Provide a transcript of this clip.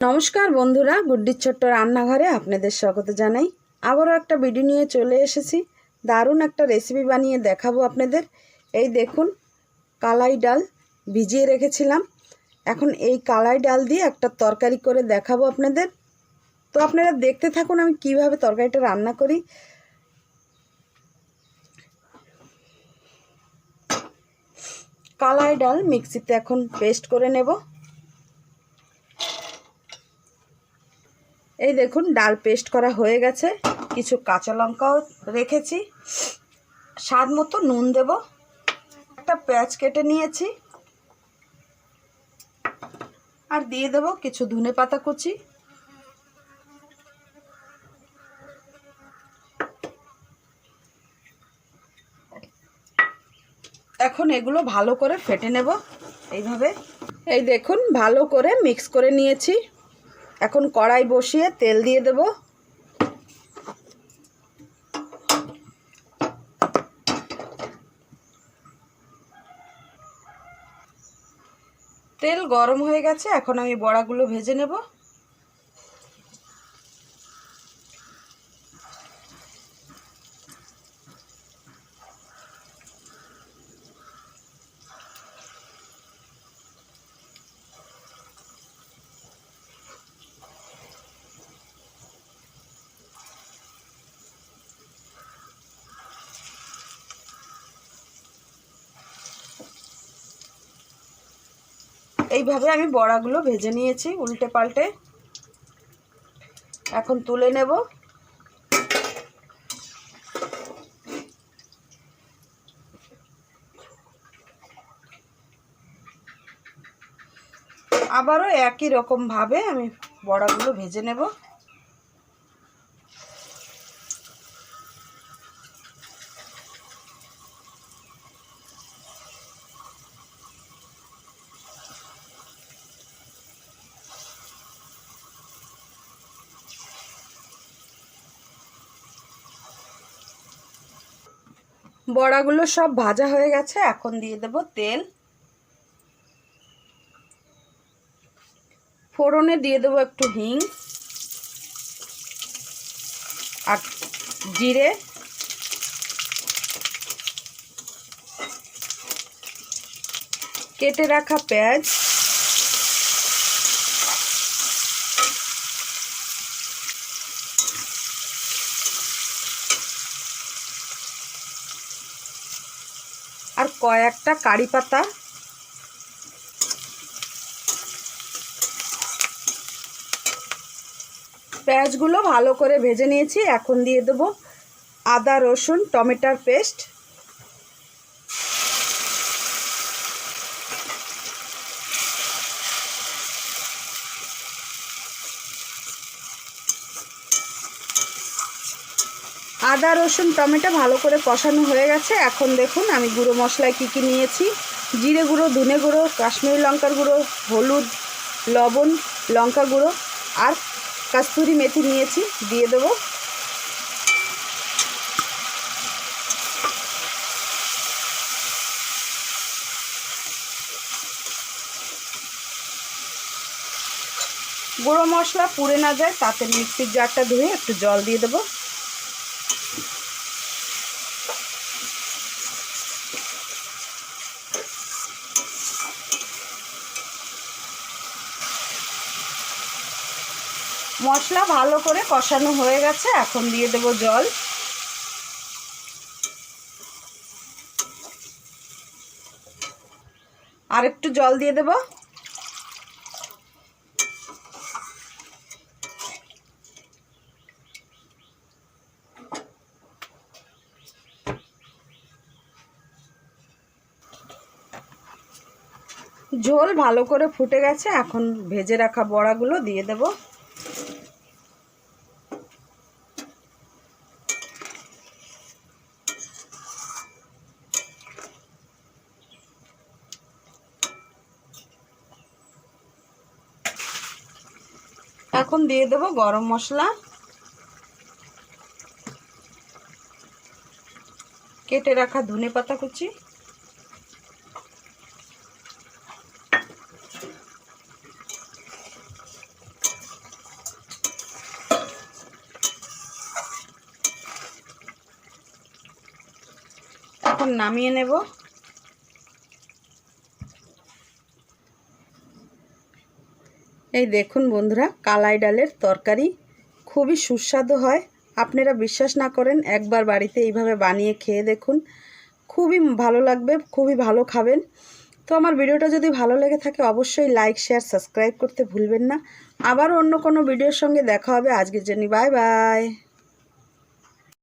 নমস্কার বন্ধুরা বুড্ডির ছোট্ট রান্নাঘরে আপনাদের স্বাগত জানাই। আবারও একটা ভিডিও নিয়ে চলে এসেছি। দারুণ একটা রেসিপি বানিয়ে দেখাবো আপনাদের। এই দেখুন, কালাই ডাল ভিজিয়ে রেখেছিলাম। এখন এই কালাই ডাল দিয়ে একটা তরকারি করে দেখাবো আপনাদের। তো আপনারা দেখতে থাকুন আমি কীভাবে তরকারিটা রান্না করি। কালাই ডাল মিক্সিতে এখন পেস্ট করে নেব। এই দেখুন, ডাল পেস্ট করা হয়ে গেছে। কিছু কাঁচা লঙ্কাও রেখেছি। স্বাদ মতো নুন দেব। একটা পেঁয়াজ কেটে নিয়েছি। আর দিয়ে দেব কিছু ধনে পাতা কুচি। এখন এগুলো ভালো করে ফেটে নেব। এইভাবে। এই দেখুন, ভালো করে মিক্স করে নিয়েছি। এখন কড়াই বসিয়ে তেল দিয়ে দেব। তেল গরম হয়ে গেছে, এখন আমি বড়াগুলো ভেজে নেব। এইভাবে আমি বড়াগুলো ভেজে নিয়েছি উল্টে পাল্টে। এখন তুলে নেব। আবারও একই রকমভাবে আমি বড়াগুলো ভেজে নেব। বড়াগুলো সব ভাজা হয়ে গেছে, এখন দিয়ে দেব তেল। ফোড়নে দিয়ে দেবো একটু হিং আর জিরে। কেটে রাখা পেঁয়াজ আর কয়েকটা কারি পাতা। পেঁয়াজগুলো ভালো করে ভেজে নিয়েছি, এখন দিয়ে দেবো আদা, রসুন, টমেটোর পেস্ট। আদা, রসুন, টমেটো ভালো করে কষানো হয়ে গেছে। এখন দেখুন আমি গুঁড়ো মশলায় কী কী নিয়েছি। জিরে গুঁড়ো, ধনে গুঁড়ো, কাশ্মীরি লঙ্কার গুঁড়ো, হলুদ, লবণ, লঙ্কা গুঁড়ো আর কাস্তুরি মেথি নিয়েছি, দিয়ে দেবো। গুঁড়ো মশলা পুড়ে না যায়, তাতে মিক্সির জারটা ধুয়ে একটু জল দিয়ে দেবো। মশলা ভালো করে কষানো হয়ে গেছে, এখন দিয়ে দেব জল। আর একটু জল দিয়ে দেব। ঝোল ভালো করে ফুটে গেছে, এখন ভেজে রাখা বড়াগুলো দিয়ে দেবো। এখন দিয়ে দেব গরম মশলা। কেটে রাখা ধনে পাতা কুচি। এখন নামিয়ে নেব। এই দেখুন বন্ধুরা, কালাই ডালের তরকারি খুবই সুস্বাদু হয়। আপনারা বিশ্বাস না করেন, একবার বাড়িতে এইভাবে বানিয়ে খেয়ে দেখুন। খুবই ভালো লাগবে, খুবই ভালো খাবেন। তো আমার ভিডিওটা যদি ভালো লেগে থাকে, অবশ্যই লাইক, শেয়ার, সাবস্ক্রাইব করতে ভুলবেন না। আবার অন্য কোনো ভিডিওর সঙ্গে দেখা হবে। আজকের জন্য বাই বাই।